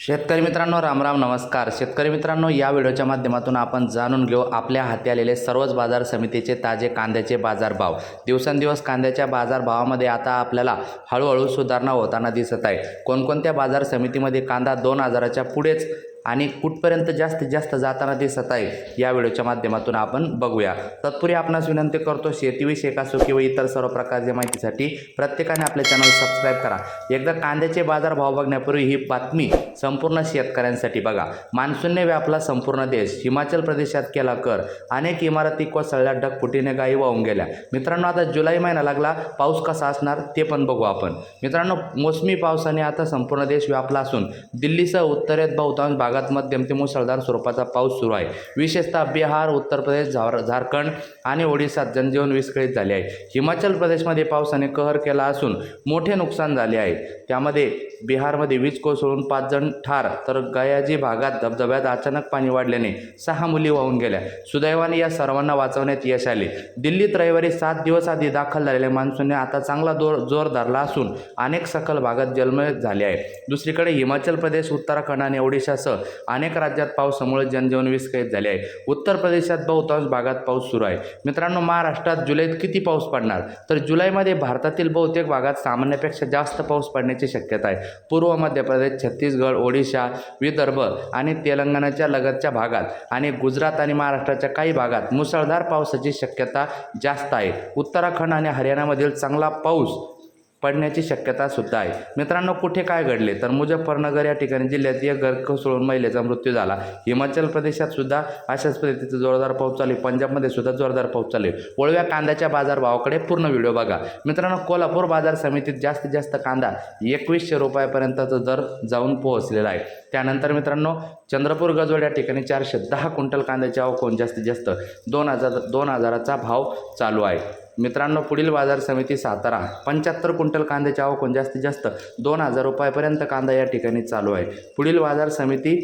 शेतकरी मित्रांनो रामराम नमस्कार. शेतकरी मित्रांनो या व्हिडिओच्या माध्यमातून आपण जाणून घेऊ आपल्या हाती आलेले सर्वच बाजार समितीचे ताजे कांद्याचे बाजारभाव. दिवसेंदिवस कांद्याच्या बाजारभावामध्ये आता आपल्याला हळूहळू सुधारणा होताना दिसत आहे. कोणकोणत्या बाजार समितीमध्ये कांदा दोन हजाराच्या पुढेच आणि कुठपर्यंत जास्तीत जास्त जाताना दिसत आहे या व्हिडिओच्या माध्यमातून आपण बघूया. तत्पूर्वी आपणास विनंती करतो शेतीविषयक असो किंवा इतर सर्व प्रकारच्या माहितीसाठी प्रत्येकाने आपले चॅनल सबस्क्राईब करा. एकदा कांद्याचे बाजारभाव बघण्यापूर्वी ही बातमी संपूर्ण शेतकऱ्यांसाठी बघा. मान्सूनने व्यापला संपूर्ण देश. हिमाचल प्रदेशात केला कर. अनेक इमारती कोसळल्या ढगफुटीने गायी वाहून गेल्या. मित्रांनो आता जुलै महिना लागला. पाऊस कसा असणार ते पण बघू आपण. मित्रांनो मोसमी पावसाने आता संपूर्ण देश व्यापला असून दिल्लीसह उत्तरेत बहुतांश भागात मध्यम ते मुसळधार स्वरूपाचा पाऊस सुरू आहे. विशेषतः बिहार उत्तर प्रदेश झार झारखंड आणि ओडिशात जनजीवन विस्कळीत झाले आहे. हिमाचल प्रदेशमध्ये पावसाने कहर केला असून मोठे नुकसान झाले आहे. त्यामध्ये बिहारमध्ये वीज कोसळून पाच जण ठार तर गयाजी भागात धबधब्यात अचानक पाणी वाढल्याने सहा मुली वाहून गेल्या. सुदैवाने या सर्वांना वाचवण्यात यश आले. दिल्लीत रविवारी सात दिवस आधी दाखल झालेल्या मान्सूनने आता चांगला जोर जोर धरला असून अनेक सखल भागात जलमय झाले आहे. दुसरीकडे हिमाचल प्रदेश उत्तराखंड आणि ओडिशासह अनेक राज्यात पावसामुळे जनजीवन विस्कळीत झाले आहे. उत्तर प्रदेशात बहुतांश भागात पाऊस सुरू आहे. मित्रांनो महाराष्ट्रात जुलैत किती पाऊस पडणार? तर जुलैमध्ये भारतातील बहुतेक भागात सामान्यापेक्षा जास्त पाऊस पडण्याची शक्यता आहे. पूर्व मध्य प्रदेश छत्तीसगड ओडिशा विदर्भ आणि तेलंगणाच्या लगतच्या भागात आणि गुजरात आणि महाराष्ट्राच्या काही भागात मुसळधार पावसाची शक्यता जास्त आहे. उत्तराखंड आणि हरियाणामधील चांगला पाऊस पडण्याची शक्यता सुद्धा आहे. मित्रांनो कुठे काय घडले? तर मुजफ्फरनगर या ठिकाणी जिल्ह्यात एक घर कोसळून महिलेचा मृत्यू झाला. हिमाचल प्रदेशात सुद्धा अशाच पद्धतीचा जोरदार पाऊस चालू पंजाबमध्ये सुद्धा जोरदार पाऊस चालू ओळव्या कांद्याच्या बाजारभावाकडे पूर्ण व्हिडिओ बघा. मित्रांनो कोल्हापूर बाजार समितीत जास्तीत जास्त कांदा एकवीसशे रुपयापर्यंतचा दर जाऊन पोहोचलेला आहे. त्यानंतर मित्रांनो चंद्रपूर गजवड या ठिकाणी चारशे दहा क्विंटल कांद्याची आवक होऊन जास्तीत जास्त दोन हजार दोन हजाराचा भाव चालू आहे. मित्रांनो पुढील बाजार समिती सातारा पंच्याहत्तर क्विंटल कांद्याची आवक होऊन जास्तीत जास्त दोन हजार रुपयापर्यंत कांदा या ठिकाणी चालू आहे. पुढील बाजार समिती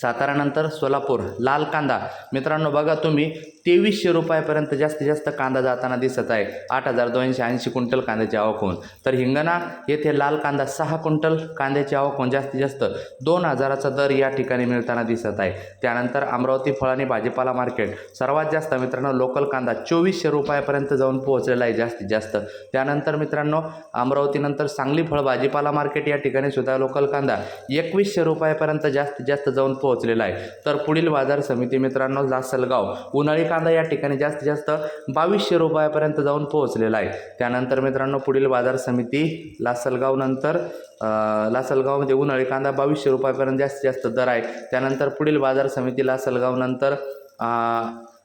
सातारानंतर सोलापूर लाल कांदा. मित्रांनो बघा तुम्ही तेवीसशे रुपयापर्यंत जास्तीत जास्त कांदा जाताना दिसत आहे. आठ हजार दोनशे ऐंशी क्विंटल कांद्याची आवक होऊन. तर हिंगणा येथे लाल कांदा सहा क्विंटल कांद्याची आवक होऊन जास्तीत जास्त दोन हजाराचा दर या ठिकाणी मिळताना दिसत आहे. त्यानंतर अमरावती फळ आणि भाजीपाला मार्केट. सर्वात जास्त मित्रांनो लोकल कांदा चोवीसशे रुपयापर्यंत जाऊन पोहोचलेला आहे जास्तीत जास्त. त्यानंतर मित्रांनो अमरावतीनंतर सांगली फळ भाजीपाला मार्केट या ठिकाणी सुद्धा लोकल कांदा एकवीसशे रुपयापर्यंत जास्तीत जास्त जाऊन पोहोचलेला आहे. तर पुढील बाजार समिती मित्रांनो लासलगाव उन्हाळी कांदा या ठिकाणी जास्तीत जास्त बावीसशे रुपयापर्यंत जाऊन पोहोचलेला आहे. त्यानंतर मित्रांनो पुढील बाजार समिती लासलगाव नंतर लासलगावमध्ये म्हणजे उन्हाळी कांदा बावीसशे रुपयापर्यंत जास्तीत जास्त दर आहे. त्यानंतर पुढील बाजार समिती लासलगाव नंतर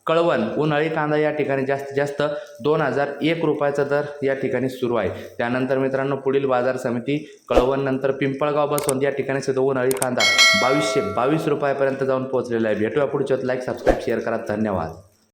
कळवण उन्हाळी कांदा या ठिकाणी जास्तीत जास्त दोन हजार एक रुपयाचा दर या ठिकाणी सुरू आहे. त्यानंतर मित्रांनो पुढील बाजार समिती कळवण नंतर पिंपळगाव बसवंत या ठिकाणी सुद्धा उन्हाळी कांदा बावीसशे बावीस रुपयापर्यंत जाऊन पोहोचलेला आहे. भेटूया पुढच्यात लाईक सबस्क्राईब शेअर करा. धन्यवाद.